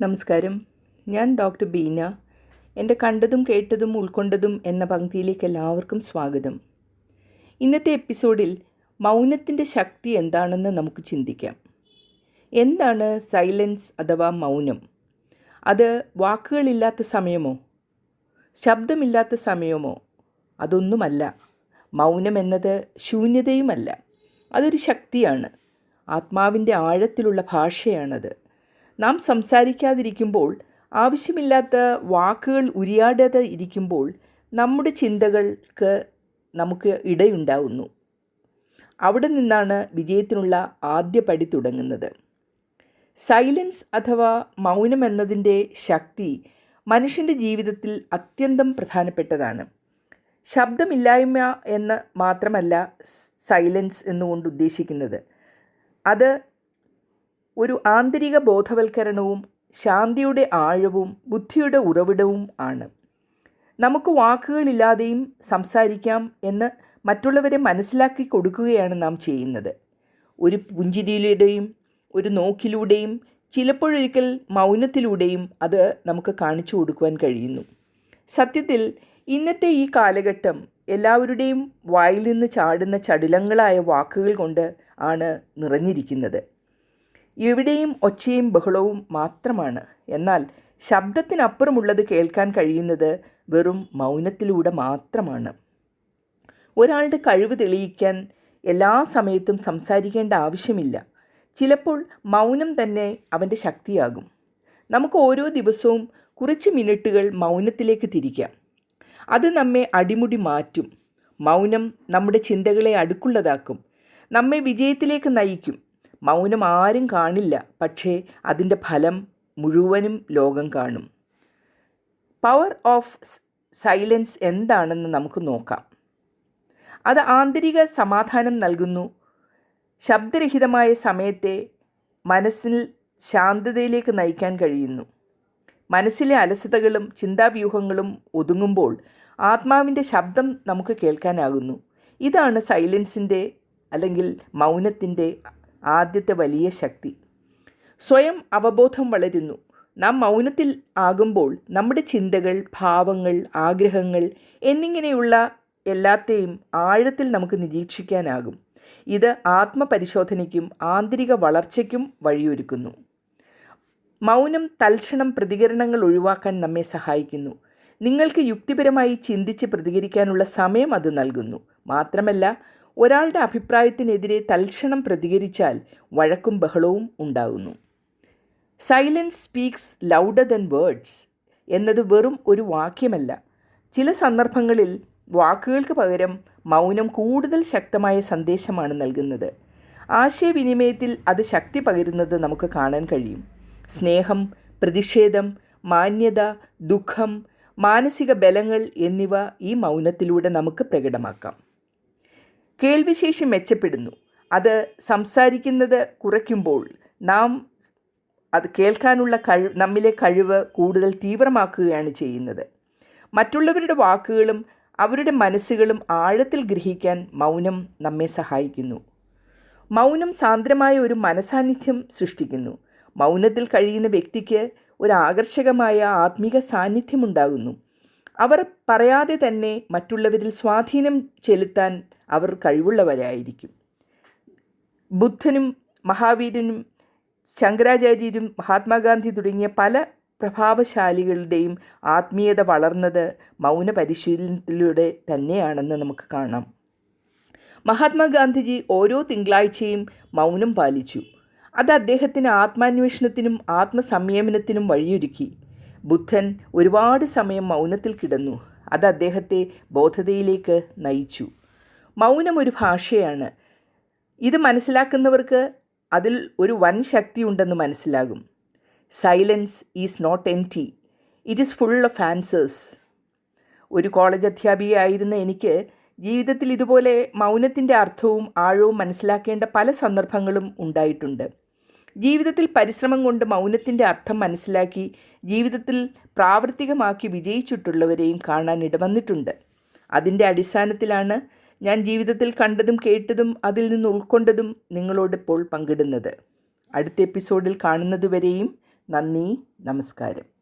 നമസ്കാരം. ഞാൻ ഡോക്ടർ ബീന. എന്റെ കണ്ടതും കേട്ടതും ഉൾക്കൊണ്ടതും എന്ന പങ്ക്തിയിലേക്ക് എല്ലാവർക്കും സ്വാഗതം. ഇന്നത്തെ എപ്പിസോഡിൽ മൗനത്തിന്റെ ശക്തി എന്താണെന്ന് നമുക്ക് ചിന്തിക്കാം. എന്താണ് സൈലൻസ് അഥവാ മൗനം? അത് വാക്കുകളില്ലാത്ത സമയമോ? ശബ്ദമില്ലാത്ത സമയമോ? അതൊന്നുമല്ല. മൗനം എന്നത് ശൂന്യതയുമല്ല. അതൊരു ശക്തിയാണ്. ആത്മാവിന്റെ ആഴത്തിലുള്ള ഭാഷയാണത്. നാം സംസാരിക്കാതിരിക്കുമ്പോൾ ആവശ്യമില്ലാത്ത വാക്കുകൾ ഉരിയാടാതെ ഇരിക്കുമ്പോൾ നമ്മുടെ ചിന്തകൾക്ക് നമുക്ക് ഇടയുണ്ടാവുന്നു. അവിടെ നിന്നാണ് വിജയത്തിനുള്ള ആദ്യ പടി തുടങ്ങുന്നത്. സൈലൻസ് അഥവാ മൗനം എന്നതിന്റെ ശക്തി മനുഷ്യന്റെ ജീവിതത്തിൽ അത്യന്തം പ്രധാനപ്പെട്ടതാണ്. ശബ്ദമില്ലായ്മ എന്ന് മാത്രമല്ല സൈലൻസ് എന്നുകൊണ്ട് ഉദ്ദേശിക്കുന്നത്. അത് ഒരു ആന്തരിക ബോധവൽക്കരണവും ശാന്തിയുടെ ആഴവും ബുദ്ധിയുടെ ഉറവിടവും ആണ്. നമുക്ക് വാക്കുകളില്ലാതെയും സംസാരിക്കാം എന്ന് മറ്റുള്ളവരെ മനസ്സിലാക്കി കൊടുക്കുകയാണ് നാം ചെയ്യുന്നത്. ഒരു പുഞ്ചിരിയിലൂടെയും ഒരു നോക്കിലൂടെയും ചിലപ്പോഴൊരിക്കൽ മൗനത്തിലൂടെയും അത് നമുക്ക് കാണിച്ചു കൊടുക്കുവാൻ കഴിയുന്നു. സത്യത്തിൽ ഇന്നത്തെ ഈ കാലഘട്ടം എല്ലാവരുടെയും വായിൽ നിന്ന് ചാടുന്ന ചടുലങ്ങളായ വാക്കുകൾ കൊണ്ട് ആണ് നിറഞ്ഞിരിക്കുന്നത്. എവിടെയും ഒച്ചയും ബഹളവും മാത്രമാണ്. എന്നാൽ ശബ്ദത്തിനപ്പുറമുള്ളത് കേൾക്കാൻ കഴിയുന്നത് വെറും മൗനത്തിലൂടെ മാത്രമാണ്. ഒരാളുടെ കഴിവ് തെളിയിക്കാൻ എല്ലാ സമയത്തും സംസാരിക്കേണ്ട ആവശ്യമില്ല. ചിലപ്പോൾ മൗനം തന്നെ അവന്റെ ശക്തിയാകും. നമുക്ക് ഓരോ ദിവസവും കുറച്ച് മിനിറ്റുകൾ മൗനത്തിലേക്ക് തിരിക്കാം. അത് നമ്മെ അടിമുടി മാറ്റും. മൗനം നമ്മുടെ ചിന്തകളെ അടുക്കുള്ളതാക്കും. നമ്മെ വിജയത്തിലേക്ക് നയിക്കും. മൗനം ആരും കാണില്ല പക്ഷേ അതിന്റെ ഫലം മുഴുവനും ലോകം കാണും. പവർ ഓഫ് സൈലൻസ് എന്താണെന്ന് നമുക്ക് നോക്കാം. അത് ആന്തരിക സമാധാനം നൽകുന്നു. ശബ്ദരഹിതമായ സമയത്തെ മനസ്സിൽ ശാന്തതയിലേക്ക് നയിക്കാൻ കഴിയുന്നു. മനസ്സിലെ അലസതകളും ചിന്താവ്യൂഹങ്ങളും ഒതുങ്ങുമ്പോൾ ആത്മാവിന്റെ ശബ്ദം നമുക്ക് കേൾക്കാനാകുന്നു. ഇതാണ് സൈലൻസിന്റെ അല്ലെങ്കിൽ മൗനത്തിന്റെ ആദ്യത്തെ വലിയ ശക്തി. സ്വയം അവബോധം വളരുന്നു. നാം മൗനത്തിൽ ആകുമ്പോൾ നമ്മുടെ ചിന്തകൾ ഭാവങ്ങൾ ആഗ്രഹങ്ങൾ എന്നിങ്ങനെയുള്ള എല്ലാത്തെയും ആഴത്തിൽ നമുക്ക് നിരീക്ഷിക്കാനാകും. ഇത് ആത്മപരിശോധനയ്ക്കും ആന്തരിക വളർച്ചയ്ക്കും വഴിയൊരുക്കുന്നു. മൗനം തൽക്ഷണം പ്രതികരണങ്ങൾ ഒഴിവാക്കാൻ നമ്മെ സഹായിക്കുന്നു. നിങ്ങൾക്ക് യുക്തിപരമായി ചിന്തിച്ച് പ്രതികരിക്കാനുള്ള സമയം അത് നൽകുന്നു. മാത്രമല്ല ഒരാളുടെ അഭിപ്രായത്തിനെതിരെ തൽക്ഷണം പ്രതികരിച്ചാൽ വഴക്കും ബഹളവും ഉണ്ടാകുന്നു. Silence speaks louder than words എന്നത് വെറും ഒരു വാക്യമല്ല. ചില സന്ദർഭങ്ങളിൽ വാക്കുകൾക്ക് പകരം മൗനം കൂടുതൽ ശക്തമായ സന്ദേശമാണ് നൽകുന്നത്. ആശയവിനിമയത്തിൽ അത് ശക്തി പകരുന്നത് നമുക്ക് കാണാൻ കഴിയും. സ്നേഹം പ്രതിഷേധം മാന്യത ദുഃഖം മാനസിക ബലങ്ങൾ എന്നിവ ഈ മൗനത്തിലൂടെ നമുക്ക് പ്രകടമാക്കാം. കേൾവിശേഷി മെച്ചപ്പെടുന്നു. അത് സംസാരിക്കുന്നത് കുറയ്ക്കുമ്പോൾ നാം അത് കേൾക്കാനുള്ള കഴിവ് നമ്മിലെ കഴിവ് കൂടുതൽ തീവ്രമാക്കുകയാണ് ചെയ്യുന്നത്. മറ്റുള്ളവരുടെ വാക്കുകളും അവരുടെ മനസ്സുകളും ആഴത്തിൽ ഗ്രഹിക്കാൻ മൗനം നമ്മെ സഹായിക്കുന്നു. മൗനം സാന്ദ്രമായ ഒരു മനസാന്നിധ്യം സൃഷ്ടിക്കുന്നു. മൗനത്തിൽ കഴിയുന്ന വ്യക്തിക്ക് ഒരു ആകർഷകമായ ആത്മീക സാന്നിധ്യമുണ്ടാകുന്നു. അവർ പറയാതെ തന്നെ മറ്റുള്ളവരിൽ സ്വാധീനം ചെലുത്താൻ അവർ കഴിവുള്ളവരായിരിക്കും. ബുദ്ധനും മഹാവീരനും ശങ്കരാചാര്യരും മഹാത്മാഗാന്ധി തുടങ്ങിയ പല പ്രഭാവശാലികളുടെയും ആത്മീയത വളർന്നത് മൗന പരിശീലനത്തിലൂടെ തന്നെയാണെന്ന് നമുക്ക് കാണാം. മഹാത്മാഗാന്ധിജി ഓരോ തിങ്കളാഴ്ചയും മൗനം പാലിച്ചു. അത് അദ്ദേഹത്തിന് ആത്മാന്വേഷണത്തിനും ആത്മസംയമനത്തിനും വഴിയൊരുക്കി. ബുദ്ധൻ ഒരുപാട് സമയം മൗനത്തിൽ കിടന്നു. അത് അദ്ദേഹത്തെ ബോധതയിലേക്ക് നയിച്ചു. മൗനം ഒരു ഭാഷയാണ്. ഇത് മനസ്സിലാക്കുന്നവർക്ക് അതിൽ ഒരു വൻ ശക്തി ഉണ്ടെന്ന് മനസ്സിലാകും. Silence is not empty it is full of answers ഒരു കോളേജ് അധ്യാപികയായിരുന്ന എനിക്ക് ജീവിതത്തിൽ ഇതുപോലെ മൗനത്തിന്റെ അർത്ഥവും ആഴവും മനസ്സിലാക്കേണ്ട പല സന്ദർഭങ്ങളും ഉണ്ടായിട്ടുണ്ട്. ജീവിതത്തിൽ പരിശ്രമം കൊണ്ട് മൗനത്തിന്റെ അർത്ഥം മനസ്സിലാക്കി ജീവിതത്തിൽ പ്രാവർത്തികമാക്കി വിജയിച്ചിട്ടുള്ളവരെയും കാണാൻ ഇടവന്നിട്ടുണ്ട്. അതിന്റെ അടിസ്ഥാനത്തിലാണ് ഞാൻ ജീവിതത്തിൽ കണ്ടതും കേട്ടതും അതിൽ നിന്ന് ഉൾക്കൊണ്ടതും നിങ്ങളോടിപ്പോൾ പങ്കിടുന്നത്. അടുത്ത എപ്പിസോഡിൽ കാണുന്നതുവരെയും നന്ദി നമസ്കാരം.